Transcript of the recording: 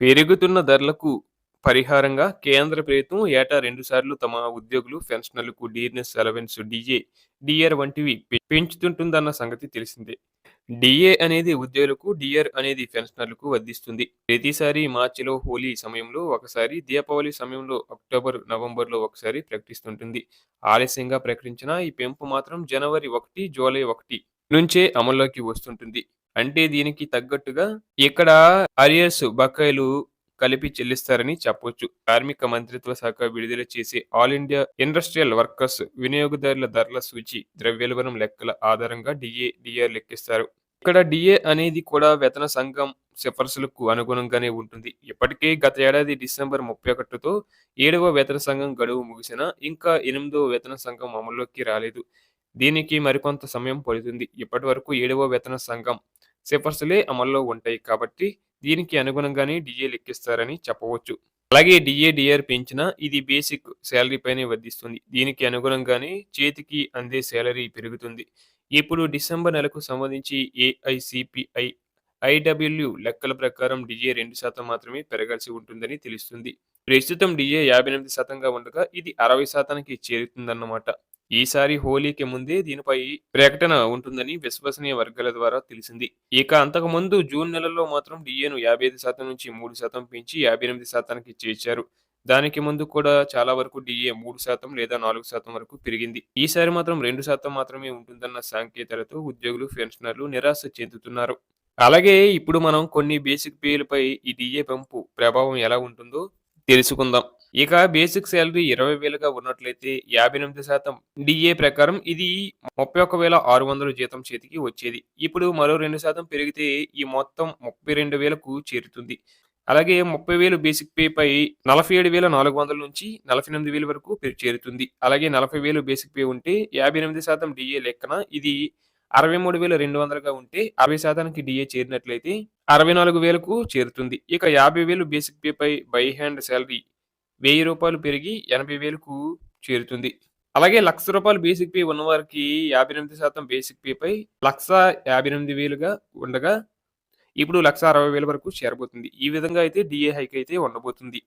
పెరుగుతున్న ధరలకు పరిహారంగా కేంద్ర ప్రభుత్వం ఏటా రెండుసార్లు తమ ఉద్యోగులు, పెన్షనర్లకు డీర్నెస్ అలవెన్స్ డిఏ డిఆర్ వంటివి పెంచుతుంటుందన్న సంగతి తెలిసిందే. డిఏ అనేది ఉద్యోగులకు, డిఆర్ అనేది పెన్షనర్లకు వర్ధిస్తుంది ప్రతిసారి మార్చిలో హోలీ సమయంలో ఒకసారి, దీపావళి సమయంలో అక్టోబర్, నవంబర్లో ఒకసారి ప్రకటిస్తుంటుంది. ఆలస్యంగా ప్రకటించిన ఈ పెంపు మాత్రం జనవరి ఒకటి, జూలై ఒకటి నుంచే అమల్లోకి వస్తుంటుంది. అంటే దీనికి తగ్గట్టుగా ఇక్కడ అరియర్స్ బకాయిలు కలిపి చెల్లిస్తారని చెప్పొచ్చు. కార్మిక మంత్రిత్వ శాఖ విడుదల చేసే ఆల్ ఇండియా ఇండస్ట్రియల్ వర్కర్స్ వినియోగదారుల ధరల సూచి ద్రవ్యోల్బణం లెక్కల ఆధారంగా డిఏ, డిఆర్ లెక్కిస్తారు. ఇక్కడ డిఏ అనేది కూడా వేతన సంఘం సిఫార్సులకు అనుగుణంగానే ఉంటుంది. ఇప్పటికే గత ఏడాది డిసెంబర్ ముప్పై ఒకటితో ఏడవ వేతన సంఘం గడువు ముగిసినా ఇంకా ఎనిమిదవ వేతన సంఘం అమల్లోకి రాలేదు. దీనికి మరికొంత సమయం పడుతుంది. ఇప్పటి వరకు ఏడవ వేతన సంఘం సిఫార్సులే అమల్లో ఉంటాయి కాబట్టి దీనికి అనుగుణంగానే డిఏ లెక్కిస్తారని చెప్పవచ్చు. అలాగే డిఏ, డిఆర్ పెంచినా ఇది బేసిక్ శాలరీపైనే వర్ధిస్తుంది దీనికి అనుగుణంగానే చేతికి అందే శాలరీ పెరుగుతుంది. ఇప్పుడు డిసెంబర్ నెలకు సంబంధించి ఏఐసిపిఐ, ఐడబ్ల్యూ లెక్కల ప్రకారం డిఏ రెండు శాతం మాత్రమే పెరగాల్సి ఉంటుందని తెలుస్తుంది. ప్రస్తుతం డిఏ యాభై ఎనిమిది శాతంగా ఉండగా ఇది అరవై శాతానికి చేరుతుందన్నమాట. ఈసారి హోలీకి ముందే దీనిపై ప్రకటన ఉంటుందని విశ్వసనీయ వర్గాల ద్వారా తెలిసింది. ఇక అంతకుముందు జూన్ నెలలో మాత్రం డిఏను యాభై ఐదు శాతం నుంచి మూడు శాతం పెంచి యాభై ఎనిమిది శాతానికి చేర్చారు. దానికి ముందు కూడా చాలా వరకు డిఏ మూడు శాతం లేదా నాలుగు శాతం వరకు పెరిగింది. ఈసారి మాత్రం రెండు శాతం మాత్రమే ఉంటుందన్న సాంకేతాలతో ఉద్యోగులు, పెన్షనర్లు నిరాశ చెందుతున్నారు. అలాగే ఇప్పుడు మనం కొన్ని బేసిక్ పేలపై ఈ డిఏ పెంపు ప్రభావం ఎలా ఉంటుందో తెలుసుకుందాం. ఇక బేసిక్ శాలరీ ఇరవై వేలుగా ఉన్నట్లయితే యాభై ఎనిమిది శాతం డిఏ ప్రకారం ఇది ముప్పై ఒక్క వేల ఆరు వందల జీతం చేతికి వచ్చేది. ఇప్పుడు మరో రెండు శాతం పెరిగితే ఈ మొత్తం ముప్పై రెండు వేలకు చేరుతుంది. అలాగే ముప్పై వేలు బేసిక్ పే పై నలభై ఏడు వేల నాలుగు వందల నుంచి నలభై ఎనిమిది వేల వరకు చేరుతుంది. అలాగే నలభై వేలు బేసిక్ పే ఉంటే యాభై ఎనిమిది శాతం డిఏ లెక్కన ఇది అరవై మూడు వేల రెండు వందలుగా ఉంటే అరవై శాతానికి డిఏ చేరినట్లయితే అరవై నాలుగు వేలకు చేరుతుంది. ఇక యాభై వేలు బేసిక్ పే పై బై హ్యాండ్ శాలరీ వెయ్యి రూపాయలు పెరిగి ఎనభై వేలకు చేరుతుంది. అలాగే లక్ష రూపాయలు బేసిక్ పే ఉన్నవారికి యాభై ఎనిమిది శాతం బేసిక్ పేపై లక్ష యాభై ఎనిమిది వేలుగా ఉండగా ఇప్పుడు లక్ష అరవై వేల వరకు చేరబోతుంది. ఈ విధంగా అయితే డిఏ హైక్ అయితే ఉండబోతుంది.